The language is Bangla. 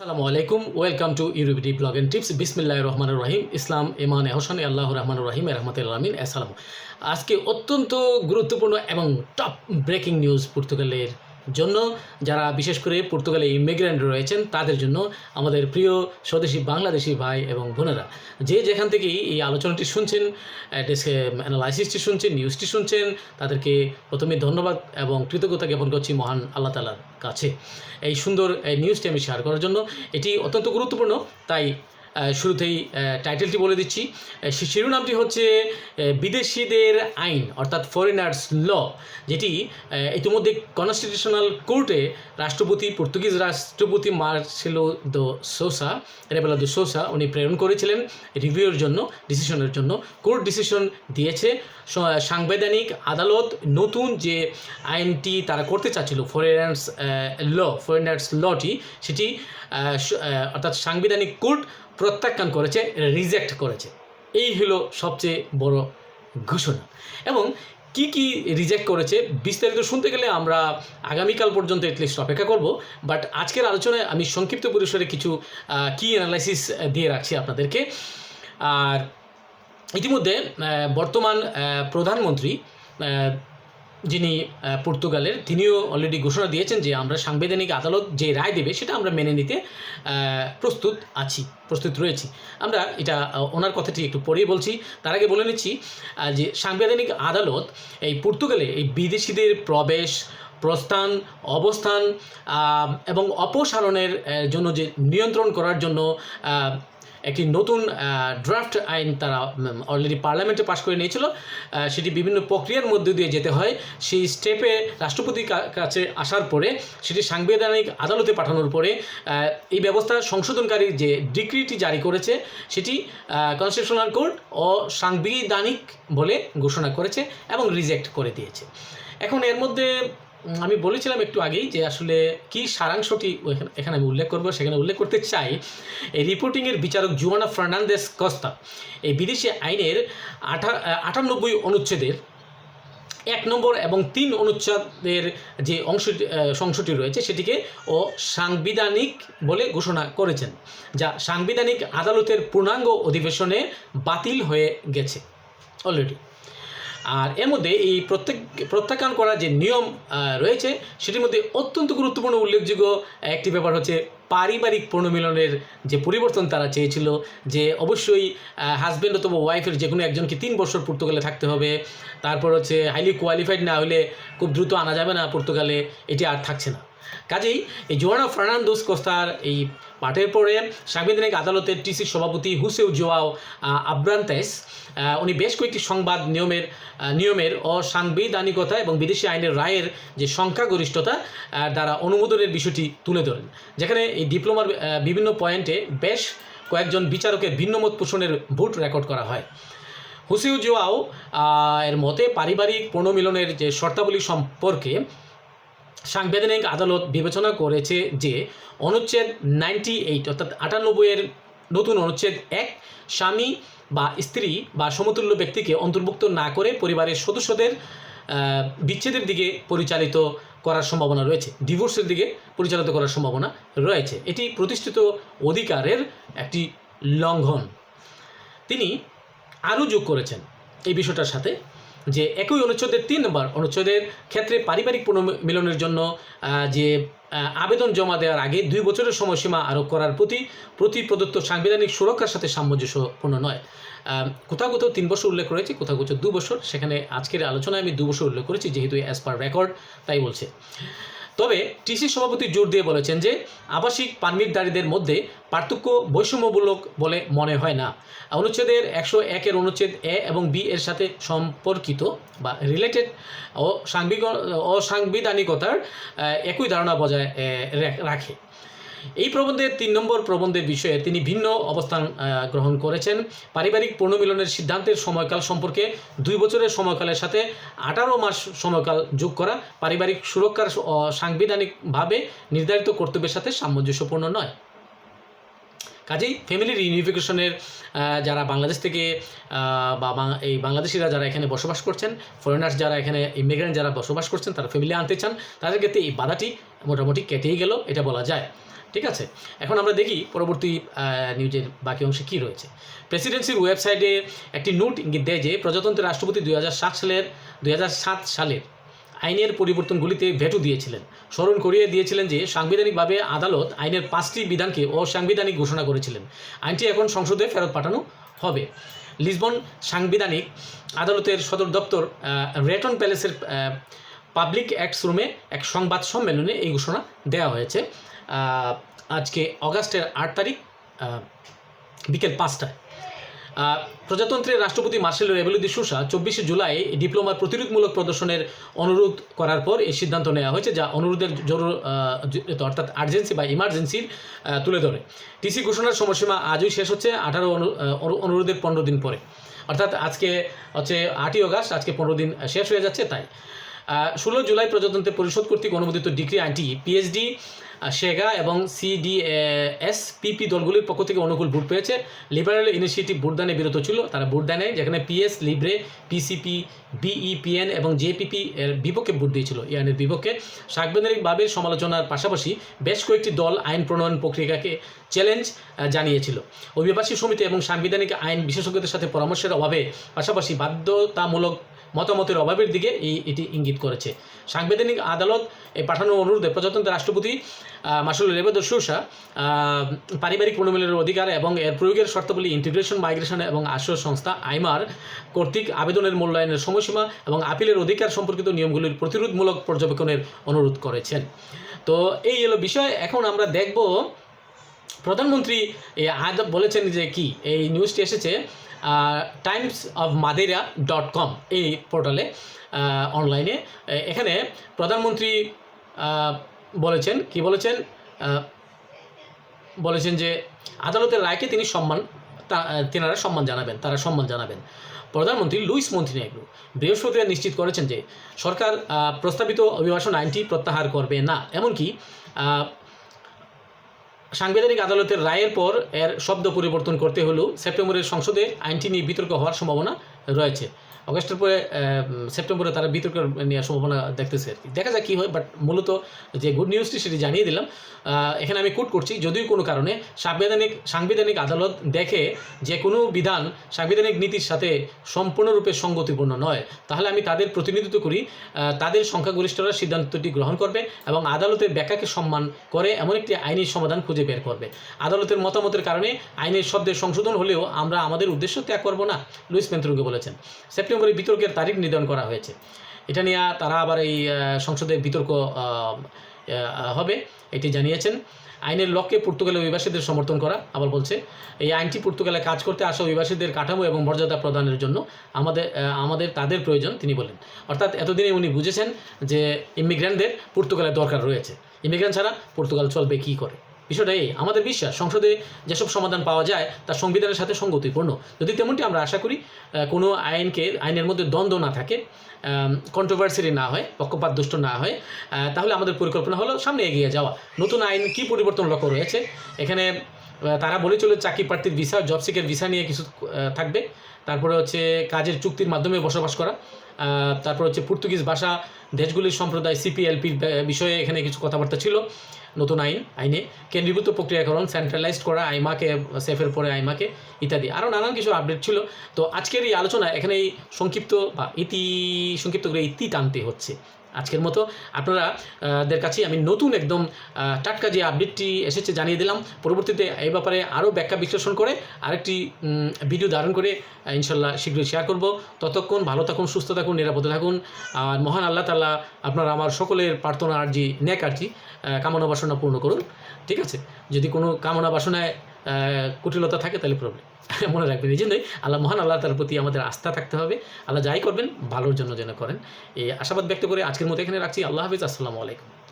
আসসালামু আলাইকুম, ওয়েলকাম টু ইউরিবিটি ব্লগ এন্ড টিপস। বিসমিল্লাহ রহমান রহিম। ইসলাম ইমান এহসান আল্লাহ রহমান রহিম, রহমতুল রহমিন আসসালাম। আজকে অত্যন্ত গুরুত্বপূর্ণ এবং টপ ব্রেকিং নিউজ পর্তুগালের জন্য যারা বিশেষ করে পর্তুগালে ইমিগ্রেন্ট রয়েছেন, তাদের জন্য আমাদের প্রিয় স্বদেশী বাংলাদেশি ভাই এবং বোনেরা, যে যেখান থেকেই এই আলোচনাটি শুনছেন অ্যানালাইসিসটি শুনছেন নিউজটি শুনছেন, তাদেরকে প্রথমে ধন্যবাদ এবং কৃতজ্ঞতা জ্ঞাপন করছি মহান আল্লাহ তালার কাছে। এই সুন্দর, এই নিউজটি আমি শেয়ার করার জন্য, এটি অত্যন্ত গুরুত্বপূর্ণ, তাই শুরুতেই টাইটেলটি বলে দিচ্ছি। শিরোনামটি হচ্ছে বিদেশিদের আইন, অর্থাৎ ফরেনার্স ল যেটি ইতিমধ্যে কনস্টিটিউশনাল কোর্টে রাষ্ট্রপতি, পর্তুগিজ রাষ্ট্রপতি মার্সেলো দো সোসা, রেবেলা দো সোসা, উনি প্রেরণ করেছিলেন রিভিউর জন্য ডিসিশনের জন্য। কোর্ট ডিসিশন দিয়েছে। সাংবিধানিক আদালত নতুন যে আইনটি তারা করতে চাচ্ছিল ফরেনার্স ল ফরেনার্স লটি সেটি অর্থাৎ সাংবিধানিক কোর্ট প্রত্যাখ্যান করেছে রিজেক্ট করেছে। এই হলো সবচেয়ে বড় ঘোষণা। এবং কি কি রিজেক্ট করেছে, বিস্তারিত শুনতে গেলে আমরা আগামীকাল পর্যন্ত এটলিস্ট অপেক্ষা করব। বাট আজকের আলোচনায় আমি সংক্ষিপ্ত পরিসরে কিছু কি অ্যানালাইসিস দিয়ে রাখছি আপনাদেরকে। আর ইতিমধ্যে বর্তমান প্রধানমন্ত্রী যিনি পর্তুগালের, তিনিও অলরেডি ঘোষণা দিয়েছেন যে আমরা সাংবিধানিক আদালত যে রায় দেবে সেটা আমরা মেনে নিতে প্রস্তুত আছি, প্রস্তুত রয়েছি। আমরা এটা ওনার কথাটি একটু পরেই বলছি। তার আগে বলে নিচ্ছি যে সাংবিধানিক আদালত এই পর্তুগালে এই বিদেশিদের প্রবেশ, প্রস্থান, অবস্থান এবং অপসারণের জন্য যে নিয়ন্ত্রণ করার জন্য একটি নতুন ড্রাফট আইন তারা অলরেডি পার্লামেন্টে পাশ করে নিয়েছিল। সেটি বিভিন্ন প্রক্রিয়ার মধ্যে দিয়ে যেতে হয়। সেই স্টেপে রাষ্ট্রপতির কাছে আসার পরে, সেটি সাংবিধানিক আদালতে পাঠানোর পরে এই ব্যবস্থা সংশোধনকারী যে ডিক্রিটি জারি করেছে, সেটি কনস্টিটিউশনাল কোর্ট সাংবিধানিক বলে ঘোষণা করেছে এবং রিজেক্ট করে দিয়েছে। এখন এর মধ্যে আমি বলেছিলাম একটু আগেই যে আসলে কি সারাংশটি এখানে আমি উল্লেখ করব, সেখানে উল্লেখ করতে চাই। এই রিপোর্টিংয়ের বিচারক জুয়ানা ফার্নান্দেস কস্তা, এই বিদেশি আইনের আঠা আটানব্বই অনুচ্ছেদের এক নম্বর এবং তিন অনুচ্ছেদের যে অংশ অংশটি রয়েছে, সেটিকে ও সাংবিধানিক বলে ঘোষণা করেছেন, যা সাংবিধানিক আদালতের পূর্ণাঙ্গ অধিবেশনে বাতিল হয়ে গেছে। অলরেডি আর এর মধ্যে এই প্রত্যেক, প্রত্যাখ্যান করার যে নিয়ম রয়েছে, সেটির মধ্যে অত্যন্ত গুরুত্বপূর্ণ উল্লেখযোগ্য একটি ব্যাপার হচ্ছে পারিবারিক পুনর্মিলনের যে পরিবর্তন তারা চেয়েছিল, যে অবশ্যই হাজব্যান্ড অথবা ওয়াইফের যে কোনো একজনকে তিন বছর পর্তুগালে থাকতে হবে, তারপর হচ্ছে হাইলি কোয়ালিফাইড না হলে খুব দ্রুত আনা যাবে না পর্তুগালে, এটি আর থাকছে না। কাজেই এই জোয়ানা ফার্নান্দোস কোস্তার এই পাঠের পরে সাংবিধানিক আদালতের টিসি সভাপতি হুসেউ জোয়াও আব্রান্তেস উনি বেশ কয়েকটি সংবাদ নিয়মের নিয়মের অসাংবিধানিকতা এবং বিদেশি আইনের রায়ের যে সংখ্যাগরিষ্ঠতা দ্বারা অনুমোদনের বিষয়টি তুলে ধরেন। যেখানে এই ডিপ্লোমার বিভিন্ন পয়েন্টে বেশ কয়েকজন বিচারকের ভিন্নমত পোষণের ভোট রেকর্ড করা হয়। হুসিউ জোয়াও এর মতে পারিবারিক পুনর্মিলনের যে শর্তাবলী সম্পর্কে সাংবিধানিক আদালত বিবেচনা করেছে যে অনুচ্ছেদ নাইনটি এইট অর্থাৎ আটানব্বইয়ের নতুন অনুচ্ছেদ এক, স্বামী বা স্ত্রী বা সমতুল্য ব্যক্তিকে অন্তর্ভুক্ত না করে পরিবারের সদস্যদের বিচ্ছেদের দিকে পরিচালিত করার সম্ভাবনা রয়েছে, ডিভোর্সের দিকে পরিচালিত করার সম্ভাবনা রয়েছে। এটি প্রতিষ্ঠিত অধিকারের একটি লঙ্ঘন। তিনি আরও যোগ করেছেন এই বিষয়টার সাথে। যে একই অনুচ্ছেদের তিন নম্বর অনুচ্ছেদের ক্ষেত্রে পারিবারিক পুনর্মিলনের জন্য যে আবেদন জমা দেওয়ার আগে দুই বছরের সময়সীমা আরোপ করার প্রতি প্রতি প্রদত্ত সাংবিধানিক সুরক্ষার সাথে সামঞ্জস্যপূর্ণ নয়। কোথাও কোথাও তিন বছর উল্লেখ করেছি কোথাও কোথাও দু বছর। সেখানে আজকের আলোচনায় আমি দু বছর উল্লেখ করেছি, যেহেতু অ্যাজ পার রেকর্ড তাই বলছে। তবে টিসি সভাপতি জোর দিয়ে বলেছেন যে আবাসিক পারমিটধারীদের মধ্যে পার্থক্য বৈষম্যমূলক বলে মনে হয় না। অনুচ্ছেদের একশো একের অনুচ্ছেদ এ এবং বি এর সাথে সম্পর্কিত বা রিলেটেড অসাংবিধানিকতার একই ধারণা বজায় রাখে। এই প্রবন্ধের তিন নম্বর প্রবন্ধের বিষয়ে তিনি ভিন্ন অবস্থান গ্রহণ করেছেন। পারিবারিক পুনর্মিলনের সিদ্ধান্তের সময়কাল সম্পর্কে দুই বছরের সময়কালের সাথে আঠারো মাস সময়কাল যোগ করা পারিবারিক সুরক্ষার সাংবিধানিকভাবে নির্ধারিত কর্তব্যের সাথে সামঞ্জস্যপূর্ণ নয়। কাজেই ফ্যামিলি রিউনিফিকেশনের যারা বাংলাদেশ থেকে বাং- এই বাংলাদেশিরা যারা এখানে বসবাস করছেন ফরেনার্স যারা এখানে ইমিগ্রেন্ট যারা বসবাস করছেন, তারা ফ্যামিলি আনতে চান, তাদের ক্ষেত্রে এই বাধাটি মোটামুটি কেটেই গেল, এটা বলা যায়। ঠিক আছে? এখন আমরা দেখি পরবর্তী নিউজের বাকি অংশে কী রয়েছে। প্রেসিডেন্সির ওয়েবসাইটে একটি নোট ইঙ্গিত দেয় যে, প্রজাতন্ত্রের রাষ্ট্রপতি দুই হাজার সাত সালের, দুই হাজার সাত সালের আইনের পরিবর্তনগুলিতে ভেটো দিয়েছিলেন। স্মরণ করিয়ে দিয়েছিলেন যে, সাংবিধানিকভাবে আদালত আইনের পাঁচটি বিধানকে অসাংবিধানিক ঘোষণা করেছিলেন। আইনটি এখন সংসদে ফেরত পাঠানো হবে। লিসবন সাংবিধানিক আদালতের সদর দপ্তর রেটন প্যালেসের পাবলিক অ্যাক্টস রুমে এক সংবাদ সম্মেলনে এই ঘোষণা দেওয়া হয়েছে। আজকে অগাস্টের আট তারিখ বিকেল পাঁচটায়। প্রজাতন্ত্রের রাষ্ট্রপতি মার্শেল রেভেলু দি সুসা চব্বিশে জুলাই ডিপ্লোমার প্রতিরোধমূলক প্রদর্শনের অনুরোধ করার পর এই সিদ্ধান্ত নেওয়া হয়েছে যা অনুরোধের জরুর অর্থাৎ আর্জেন্সি বা ইমার্জেন্সির তুলে ধরে। টিসি ঘোষণার সময়সীমা আজই শেষ হচ্ছে আঠারো অনু- অনুরোধের পনেরো দিন পরে। অর্থাৎ আজকে হচ্ছে আটই অগাস্ট, আজকে পনেরো দিন শেষ হয়ে যাচ্ছে তাই। ষোলো জুলাই প্রজাতন্ত্রের পরিষদ কর্তৃক অনুমোদিত ডিগ্রি আইনটি পিএইচডি সেগা এবং সিডিএস পিপি দলগুলির পক্ষ থেকে অনুকূল ভোট পেয়েছে। লিবারেল ইনিশিয়েটিভ ভোটদানে বিরত ছিল, তারা ভোট দেয় যেখানে পিএস, লিব্রে, পিসিপি, বিইপিএন এবং জেপিপি এর বিপক্ষে ভোট দিয়েছিল এই আইনের বিপক্ষে সাংবিধানিকভাবে সমালোচনার পাশাপাশি বেশ কয়েকটি দল আইন প্রণয়ন প্রক্রিয়াকে চ্যালেঞ্জ জানিয়েছিল। অভিবাসী সমিতি এবং সাংবিধানিক আইন বিশেষজ্ঞদের সাথে পরামর্শের অভাবে পাশাপাশি বাধ্যতামূলক মতামতের অভাবের দিকে এই এটি ইঙ্গিত করেছে। সাংবিধানিক আদালত পাঠানো অনুরোধে প্রজাতন্ত্রের রাষ্ট্রপতি মাসুল রেবেদ সুসা পারিবারিক পুনর্মিলনের অধিকার এবং এর প্রয়োগের শর্তাবলী ইন্টিগ্রেশন, মাইগ্রেশন এবং আশ্রয় সংস্থা আইমার কর্তৃক আবেদনের মূল্যায়নের সময়সীমা এবং আপিলের অধিকার সম্পর্কিত নিয়মগুলির প্রতিরোধমূলক পর্যবেক্ষণের অনুরোধ করেছেন। তো এই হলো বিষয়। এখন আমরা দেখব প্রধানমন্ত্রী আজ বলেছেন যে কি? এই নিউজটি এসেছে Times of Madeira dot com এই পোর্টালে অনলাইনে এখানে প্রধানমন্ত্রী বলেছেন, কি বলেছেন? বলেছেন যে আদালতের রায়কে তিনি সম্মান তেনারা সম্মান জানাবেন, তারা সম্মান জানাবেন। প্রধানমন্ত্রী লুইস মন্ত্রী মন্ত্রিনেগ্রু বৃহস্পতিবার নিশ্চিত করেছেন যে সরকার প্রস্তাবিত অভিবাসন আইনটি প্রত্যাহার করবে না। এমনকি সাংবিধানিক আদালতের রায়ের পর এর শব্দ পরিবর্তন করতে হলেও সেপ্টেম্বরের সংসদে আইনটি নিয়ে বিতর্ক হওয়ার সম্ভাবনা রয়েছে। অগস্টের পরে সেপ্টেম্বরে তারা বিতর্ক নেওয়ার সম্ভাবনা দেখতেছে আর কি। দেখা যাক কী হয় বাট মূলত যে গুড নিউজটি সেটি জানিয়ে দিলাম এখানে আমি কোট করছি, যদিও কোনো কারণে সাংবিধানিক সাংবিধানিক আদালত দেখে যে কোনো বিধান সাংবিধানিক নীতির সাথে সম্পূর্ণরূপে সঙ্গতিপূর্ণ নয়, তাহলে আমি তাদের প্রতিনিধিত্ব করি তাদের সংখ্যাগরিষ্ঠরা সিদ্ধান্তটি গ্রহণ করবে এবং আদালতের ব্যাখ্যাকে সম্মান করে এমন একটি আইনি সমাধান খুঁজে বের করবে। আদালতের মতামতের কারণে আইনের শব্দের সংশোধন হলেও আমরা আমাদের উদ্দেশ্য ত্যাগ করব না, লুইস পেন্থরুকে বলেছেন। সেপ্টেম্বরে বিতর্কের তারিখ নির্ধারণ করা হয়েছে। এটা নিয়ে তারা আবার এই সংসদে বিতর্ক হবে, এটি জানিয়েছেন। আইনের লক্ষ্যে পর্তুগালের অভিবাসীদের সমর্থন করা, আবার বলছে, এই আইনটি পর্তুগালে কাজ করতে আসা অভিবাসীদের কাঠামো এবং মর্যাদা প্রদানের জন্য আমাদের আমাদের তাদের প্রয়োজন, তিনি বলেন। অর্থাৎ এতদিনে উনি বুঝেছেন যে ইমিগ্রেন্টদের পর্তুগালের দরকার রয়েছে। ইমিগ্রেন্ট ছাড়া পর্তুগাল চলবে কী করে? বিষয়টা এই। আমাদের বিশ্বাস, সংসদে যেসব সমাধান পাওয়া যায় তা সংবিধানের সাথে সঙ্গতিপূর্ণ। যদি তেমনটি আমরা আশা করি কোনো আইনকে, আইনের মধ্যে দ্বন্দ্ব না থাকে কন্ট্রোভার্সিটি না হয়, পক্ষপাত দুষ্ট না হয় তাহলে আমাদের পরিকল্পনা হলো সামনে এগিয়ে যাওয়া। নতুন আইন কি পরিবর্তন লক্ষ্য রয়েছে? এখানে তারা বলে চলে চাকরি প্রার্থীর ভিসা জব সিকের ভিসা নিয়ে কিছু থাকবে। তারপরে হচ্ছে কাজের চুক্তির মাধ্যমে বসবাস করা। তারপর হচ্ছে পর্তুগিজ ভাষা, দেশগুলির সম্প্রদায় সিপিএলপির বিষয়ে এখানে কিছু কথাবার্তা ছিল নতুন আইন, আইনে। কেন্দ্রীভূত প্রক্রিয়াকরণ সেন্ট্রালাইজড করা, আইমাকে, সেফের পরে আইমাকে ইত্যাদি। আরও নানান কিছু আপডেট ছিল। তো আজকের এই আলোচনা এখানে এই সংক্ষিপ্ত বা ইতি, সংক্ষিপ্ত করে ইতি টানতে হচ্ছে। আজকের মতো। আপনারা দের কাছে আমি নতুন একদম টাটকা যে আপডেটটি এসেছে জানিয়ে দিলাম, পরবর্তীতে এই ব্যাপারে আরও ব্যাখ্যা বিশ্লেষণ করে আরেকটি ভিডিও ধারণ করে ইনশাল্লাহ শীঘ্রই শেয়ার করব। ততক্ষণ ভালো থাকুন, সুস্থ থাকুন, নিরাপদে থাকুন। আর মহান আল্লাহ তাল্লাহ আপনারা আমার সকলের প্রার্থনা আর্জি নেক আর্জি কামনা বাসনা পূর্ণ করুন। ঠিক আছে? যদি কোনো কামনা বাসনায় কুটিলতা থাকে তাহলে প্রবলেম মনে রাখবেন, এই জন্যই আল্লাহ মহান, আল্লাহ তার প্রতি আমাদের আস্থা থাকতে হবে। আল্লাহ যাই করবেন, ভালোর জন্য যেন করেন। এই আশাবাদ ব্যক্ত করে আজকের মতো এখানে রাখছি। আল্লাহ হাফিজ, আসসালামু আলাইকুম।